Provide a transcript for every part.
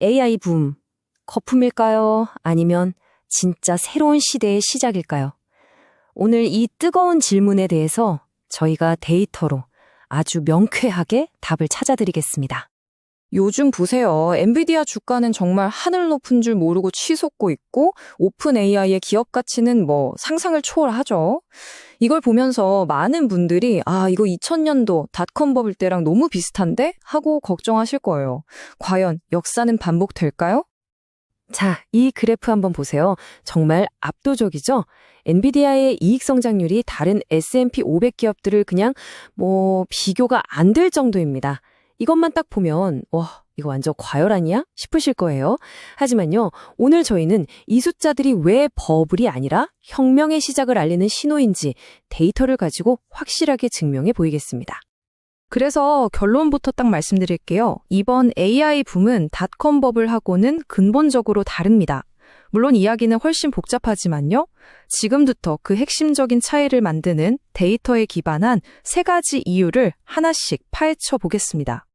AI 붐. 거품일까요? 아니면 진짜 새로운 시대의 시작일까요? 오늘 이 뜨거운 질문에 대해서 저희가 데이터로 아주 명쾌하게 답을 찾아드리겠습니다. 요즘 보세요. 엔비디아 주가는 정말 하늘 높은 줄 모르고 치솟고 있고 오픈 AI의 기업 가치는 뭐 상상을 초월하죠. 이걸 보면서 많은 분들이 아, 이거 2000년도 닷컴 버블 때랑 너무 비슷한데 하고 걱정하실 거예요. 과연 역사는 반복될까요? 자, 이 그래프 한번 보세요. 정말 압도적이죠? 엔비디아의 이익 성장률이 다른 S&P 500 기업들을 그냥 뭐 비교가 안 될 정도입니다. 이것만 딱 보면 와, 이거 완전 과열 아니야? 싶으실 거예요. 하지만요, 오늘 저희는 이 숫자들이 왜 버블이 아니라 혁명의 시작을 알리는 신호인지 데이터를 가지고 확실하게 증명해 보이겠습니다. 그래서 결론부터 딱 말씀드릴게요. 이번 AI 붐은 닷컴 버블하고는 근본적으로 다릅니다. 물론 이야기는 훨씬 복잡하지만요. 지금부터 그 핵심적인 차이를 만드는 데이터에 기반한 세 가지 이유를 하나씩 파헤쳐 보겠습니다.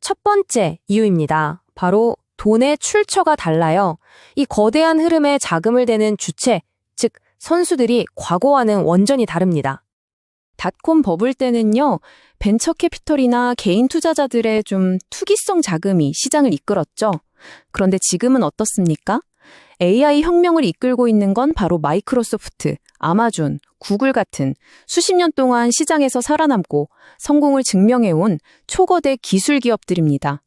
첫 번째 이유입니다. 바로 돈의 출처가 달라요. 이 거대한 흐름에 자금을 대는 주체, 즉 선수들이 과거와는 완전히 다릅니다. 닷콤 버블 때는요, 벤처 캐피털이나 개인 투자자들의 좀 투기성 자금이 시장을 이끌었죠. 그런데 지금은 어떻습니까? AI 혁명을 이끌고 있는 건 바로 마이크로소프트, 아마존, 구글 같은 수십 년 동안 시장에서 살아남고 성공을 증명해온 초거대 기술 기업들입니다.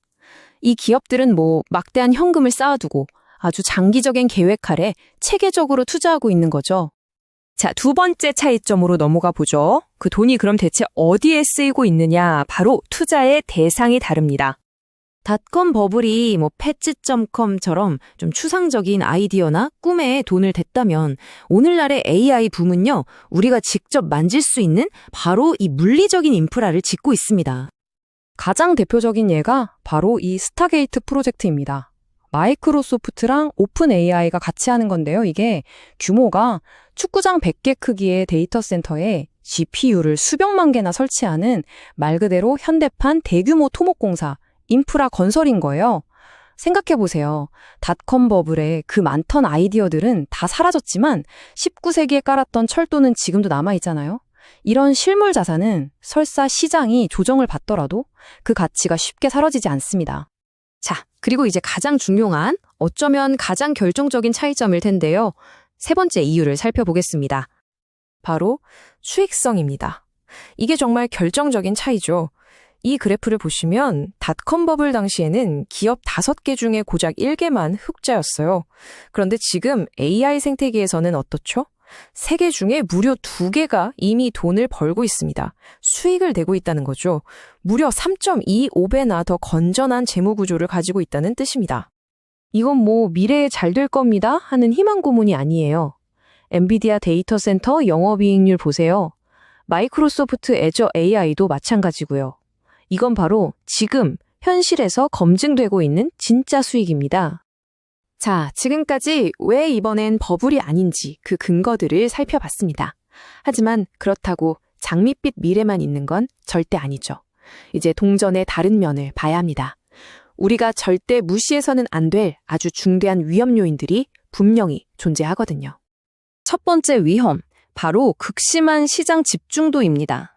이 기업들은 뭐 막대한 현금을 쌓아두고 아주 장기적인 계획 아래 체계적으로 투자하고 있는 거죠. 자, 두 번째 차이점으로 넘어가 보죠. 그 돈이 그럼 대체 어디에 쓰이고 있느냐? 바로 투자의 대상이 다릅니다. 닷컴 버블이 뭐 패츠.com처럼 좀 추상적인 아이디어나 꿈에 돈을 댔다면 오늘날의 AI 붐은요, 우리가 직접 만질 수 있는 바로 이 물리적인 인프라를 짓고 있습니다. 가장 대표적인 예가 바로 이 스타게이트 프로젝트입니다. 마이크로소프트랑 오픈 AI가 같이 하는 건데요. 이게 규모가 축구장 100개 크기의 데이터 센터에 GPU를 수백만 개나 설치하는 말 그대로 현대판 대규모 토목공사, 인프라 건설인 거예요. 생각해 보세요. 닷컴 버블의 그 많던 아이디어들은 다 사라졌지만 19세기에 깔았던 철도는 지금도 남아있잖아요. 이런 실물 자산은 설사 시장이 조정을 받더라도 그 가치가 쉽게 사라지지 않습니다. 자, 그리고 이제 가장 중요한, 어쩌면 가장 결정적인 차이점일 텐데요. 세 번째 이유를 살펴보겠습니다. 바로 수익성입니다. 이게 정말 결정적인 차이죠. 이 그래프를 보시면 닷컴 버블 당시에는 기업 5개 중에 고작 1개만 흑자였어요. 그런데 지금 AI 생태계에서는 어떻죠? 3개 중에 무려 2개가 이미 돈을 벌고 있습니다. 수익을 내고 있다는 거죠. 무려 3.25배나 더 건전한 재무 구조를 가지고 있다는 뜻입니다. 이건 뭐 미래에 잘 될 겁니다 하는 희망 고문이 아니에요. 엔비디아 데이터 센터 영업이익률 보세요. 마이크로소프트 애저 AI도 마찬가지고요. 이건 바로 지금 현실에서 검증되고 있는 진짜 수익입니다. 자, 지금까지 왜 이번엔 버블이 아닌지 그 근거들을 살펴봤습니다. 하지만 그렇다고 장밋빛 미래만 있는 건 절대 아니죠. 이제 동전의 다른 면을 봐야 합니다. 우리가 절대 무시해서는 안 될 아주 중대한 위험 요인들이 분명히 존재하거든요. 첫 번째 위험, 바로 극심한 시장 집중도입니다.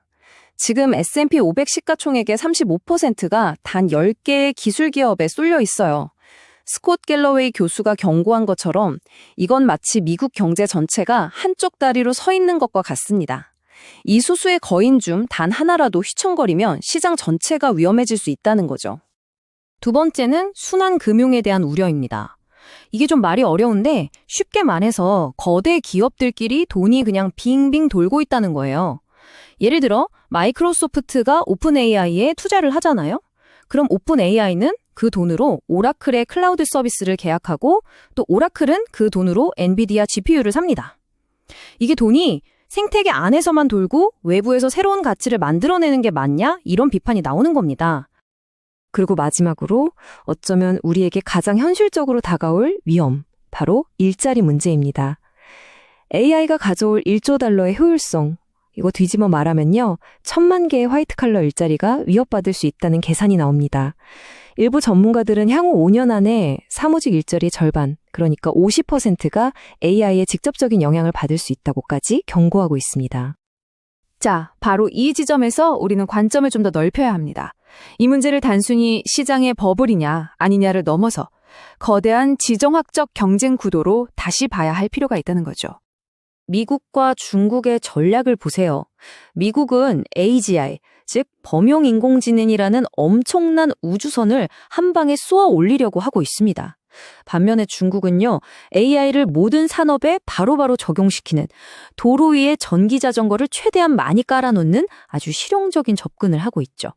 지금 S&P 500 시가총액의 35%가 단 10개의 기술 기업에 쏠려 있어요. 스콧 갤러웨이 교수가 경고한 것처럼 이건 마치 미국 경제 전체가 한쪽 다리로 서 있는 것과 같습니다. 이 소수의 거인 중 단 하나라도 휘청거리면 시장 전체가 위험해질 수 있다는 거죠. 두 번째는 순환 금융에 대한 우려입니다. 이게 좀 말이 어려운데 쉽게 말해서 거대 기업들끼리 돈이 그냥 빙빙 돌고 있다는 거예요. 예를 들어 마이크로소프트가 오픈 AI에 투자를 하잖아요. 그럼 오픈 AI는 그 돈으로 오라클의 클라우드 서비스를 계약하고 또 오라클은 그 돈으로 엔비디아 GPU를 삽니다. 이게 돈이 생태계 안에서만 돌고 외부에서 새로운 가치를 만들어내는 게 맞냐? 이런 비판이 나오는 겁니다. 그리고 마지막으로 어쩌면 우리에게 가장 현실적으로 다가올 위험, 바로 일자리 문제입니다. AI가 가져올 1조 달러의 효율성, 이거 뒤집어 말하면요. 천만 개의 화이트 칼러 일자리가 위협받을 수 있다는 계산이 나옵니다. 일부 전문가들은 향후 5년 안에 사무직 일자리 절반, 그러니까 50%가 AI의 직접적인 영향을 받을 수 있다고까지 경고하고 있습니다. 자, 바로 이 지점에서 우리는 관점을 좀 더 넓혀야 합니다. 이 문제를 단순히 시장의 버블이냐 아니냐를 넘어서 거대한 지정학적 경쟁 구도로 다시 봐야 할 필요가 있다는 거죠. 미국과 중국의 전략을 보세요. 미국은 AGI, 즉 범용 인공지능이라는 엄청난 우주선을 한 방에 쏘아 올리려고 하고 있습니다. 반면에 중국은요, AI를 모든 산업에 바로바로 적용시키는 도로 위에 전기 자전거를 최대한 많이 깔아놓는 아주 실용적인 접근을 하고 있죠.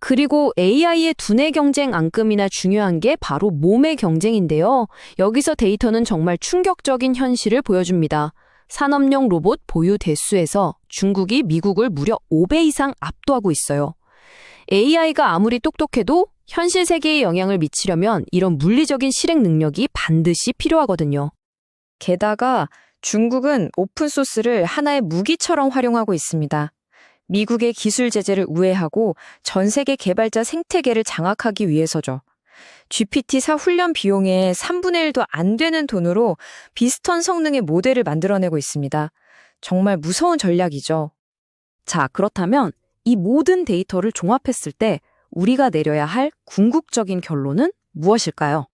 그리고 AI의 두뇌 경쟁 앙금이나 중요한 게 바로 몸의 경쟁인데요. 여기서 데이터는 정말 충격적인 현실을 보여줍니다. 산업용 로봇 보유 대수에서 중국이 미국을 무려 5배 이상 압도하고 있어요. AI가 아무리 똑똑해도 현실 세계에 영향을 미치려면 이런 물리적인 실행 능력이 반드시 필요하거든요. 게다가 중국은 오픈소스를 하나의 무기처럼 활용하고 있습니다. 미국의 기술 제재를 우회하고 전 세계 개발자 생태계를 장악하기 위해서죠. GPT-4 훈련 비용의 3분의 1도 안 되는 돈으로 비슷한 성능의 모델을 만들어내고 있습니다. 정말 무서운 전략이죠. 자, 그렇다면 이 모든 데이터를 종합했을 때 우리가 내려야 할 궁극적인 결론은 무엇일까요?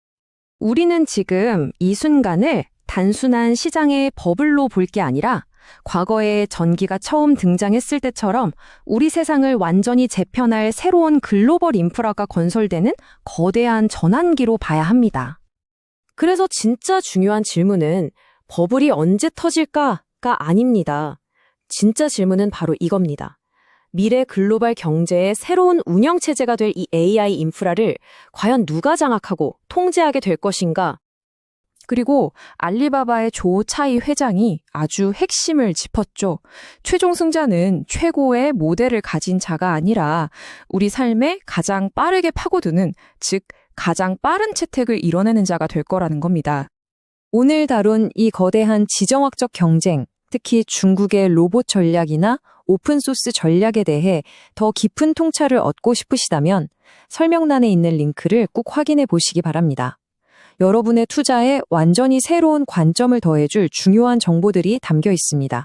우리는 지금 이 순간을 단순한 시장의 버블로 볼 게 아니라 과거에 전기가 처음 등장했을 때처럼 우리 세상을 완전히 재편할 새로운 글로벌 인프라가 건설되는 거대한 전환기로 봐야 합니다. 그래서 진짜 중요한 질문은 버블이 언제 터질까가 아닙니다. 진짜 질문은 바로 이겁니다. 미래 글로벌 경제의 새로운 운영체제가 될 이 AI 인프라를 과연 누가 장악하고 통제하게 될 것인가? 그리고 알리바바의 조 차이 회장이 아주 핵심을 짚었죠. 최종 승자는 최고의 모델을 가진 자가 아니라 우리 삶에 가장 빠르게 파고드는, 즉, 가장 빠른 채택을 이뤄내는 자가 될 거라는 겁니다. 오늘 다룬 이 거대한 지정학적 경쟁, 특히 중국의 로봇 전략이나 오픈소스 전략에 대해 더 깊은 통찰을 얻고 싶으시다면 설명란에 있는 링크를 꼭 확인해 보시기 바랍니다. 여러분의 투자에 완전히 새로운 관점을 더해줄 중요한 정보들이 담겨 있습니다.